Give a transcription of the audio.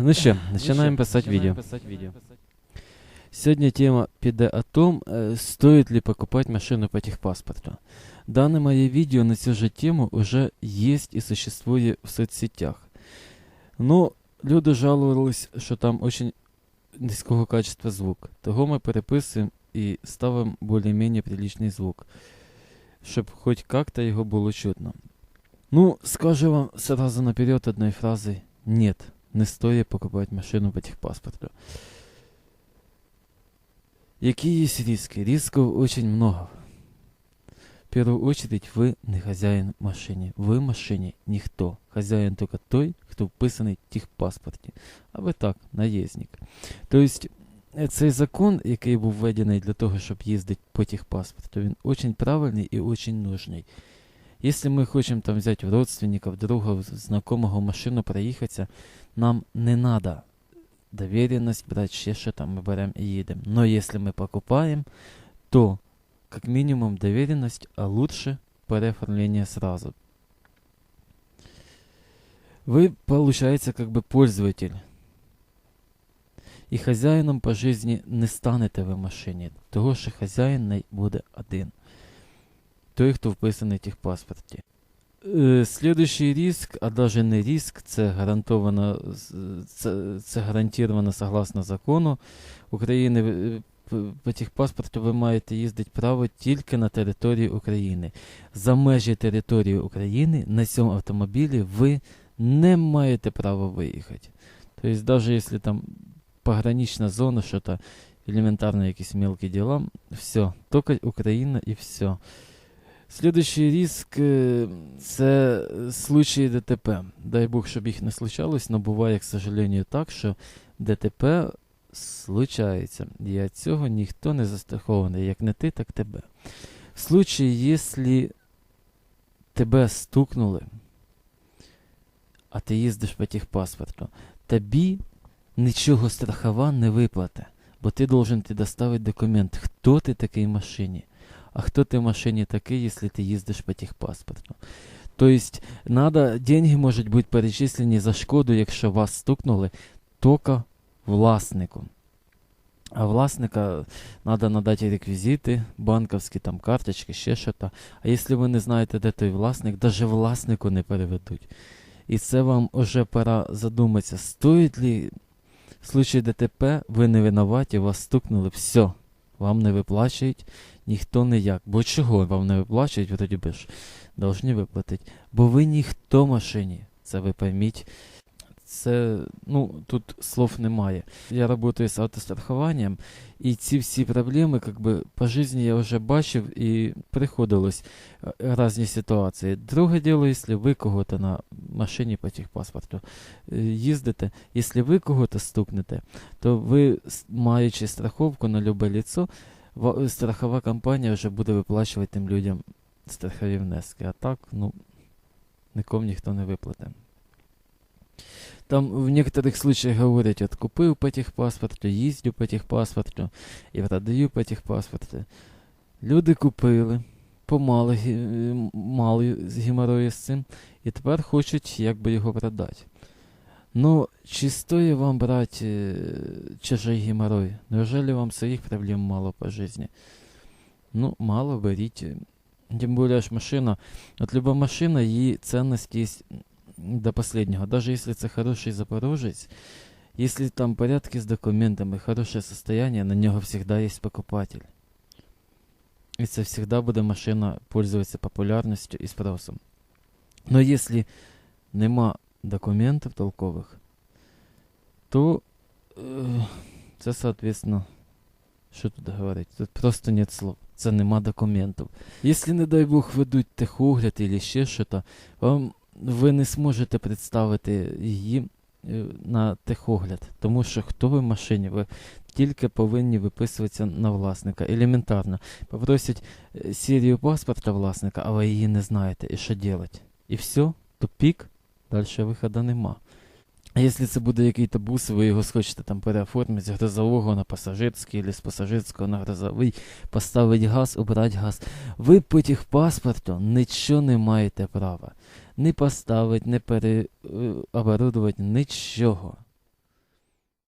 Ну що, починаємо писати відео. Сегодня тема піде о том, э, стоит ли покупать машину по техпаспорту. Данное мое видео на цю же тему уже есть и существует в соцсетях. Но люди жалувались, що там очень низького качества звук. Того ми переписуємо і ставимо більш-менш приличний звук, щоб хоч як-то його було чутно. Ну, скажу вам сразу наперед одной фразой «Нет, не стоит покупать машину по техпаспорту». Какие есть риски? Рисков очень много. В первую очередь, вы не хозяин машине. Вы в машине никто. Хозяин только той, кто вписаний в техпаспорті. А ви так, наїзник. Тобто, е, цей закон, який був введений для того, щоб їздити по техпаспорту, він дуже правильний і дуже нужний. Если мы хотим там взять в родственников, друга, в знакомого машину проїхатися, нам не надо доверенность брать, ще що там ми беремо і їдемо. Но если мы покупаем, то как минимум доверенность, а лучше переоформление сразу. Вы, получается, как бы пользователь. І хазяїном по житті не станете ви в машині, того що хазяїн не буде один. Той, хто вписаний в техпаспорті. Е, Слідуючий риск, а даже не риск, це гарантовано, це, це гарантовано согласно закону України. е, По техпаспорту ви маєте їздити право тільки на території України. За межі території України на цьому автомобілі ви не маєте права виїхати. Тобто, навіть якщо там погранична зона, що то елементарно якісь мелкі діла, все, тільки Україна і все. Следующий риск е, це случаї ДТП. Дай Бог, щоб їх не случалось, але буває, к сожалению, так, що ДТП случається. І від цього ніхто не застрахований. Як не ти, так тебе. В случаї, якщо тебе стукнули, а ти їздиш по техпаспорту, тобі нічого страхова не виплате, бо ти должен ти доставити документ, хто ти такий в машині. А хто ти в машині такий, якщо ти їздиш по техпаспорту? Тобто, надо, деньги можуть бути перечислені за шкоду, якщо вас стукнули, тільки власнику. А власника треба надати реквізити, банковські там карточки, ще щось. А якщо ви не знаєте, де той власник, навіть власнику не переведуть. І це вам вже пора задуматися, стоїть ли в случае ДТП, ви не винуваті, вас стукнули, все, вам не виплачують, ніхто ніяк. Бо чого вам не виплачують, вроді би ж, должні виплатити. Бо ви ніхто машині, це ви пойміть. Це, ну, тут слов немає. Я працюю з автострахуванням, і ці всі проблеми, как би, по житті я вже бачив і приходилось е, різні ситуації. Друге діло, якщо ви кого-то на машині по техпаспорту е, їздите, якщо ви кого-то стукнете, то ви, маючи страховку на любе лицо, ва- страхова компанія вже буде виплачувати тим людям страхові внески. А так, ну, нікому ніхто не виплатить. Там в некоторых случаях говорять, от купив по техпаспорту, їздю по техпаспорту і продаю по техпаспорту. Люди купили, помали мали з геморрою з цим, і тепер хочуть якби його продати. Ну, чи стоїть вам брати е, чужий геморрой? Неужели вам своїх проблем мало по житті? Ну, мало беріть. Тем более ж машина. От люба машина, її ценность есть до последнего. Даже если це хороший запорожець, если там порядки з документами, хорошее состояние, на нього всегда есть покупатель. І це всегда буде машина пользуватися популярністю і спросом. Но если нема документів толкових, то це, соответственно, що тут говорити? Тут просто нет слов. Це нема документів. Якщо, не дай Бог, ведуть техогляд або ще щось, вам ви не зможете представити її е, на техогляд, тому що хто ви в машині, ви тільки повинні виписуватися на власника. Елементарно. Попросять е, серію паспорта власника, а ви її не знаєте. І що робити? І все, тупік, далі виходу нема. Якщо це буде який-то бус, ви його схочете там переоформити з грозового на пасажирський, або з пасажирського на грозовий, поставити газ, убрати газ. Ви по техпаспорту нічого не маєте права. Не поставити, не переоборудувати, нічого.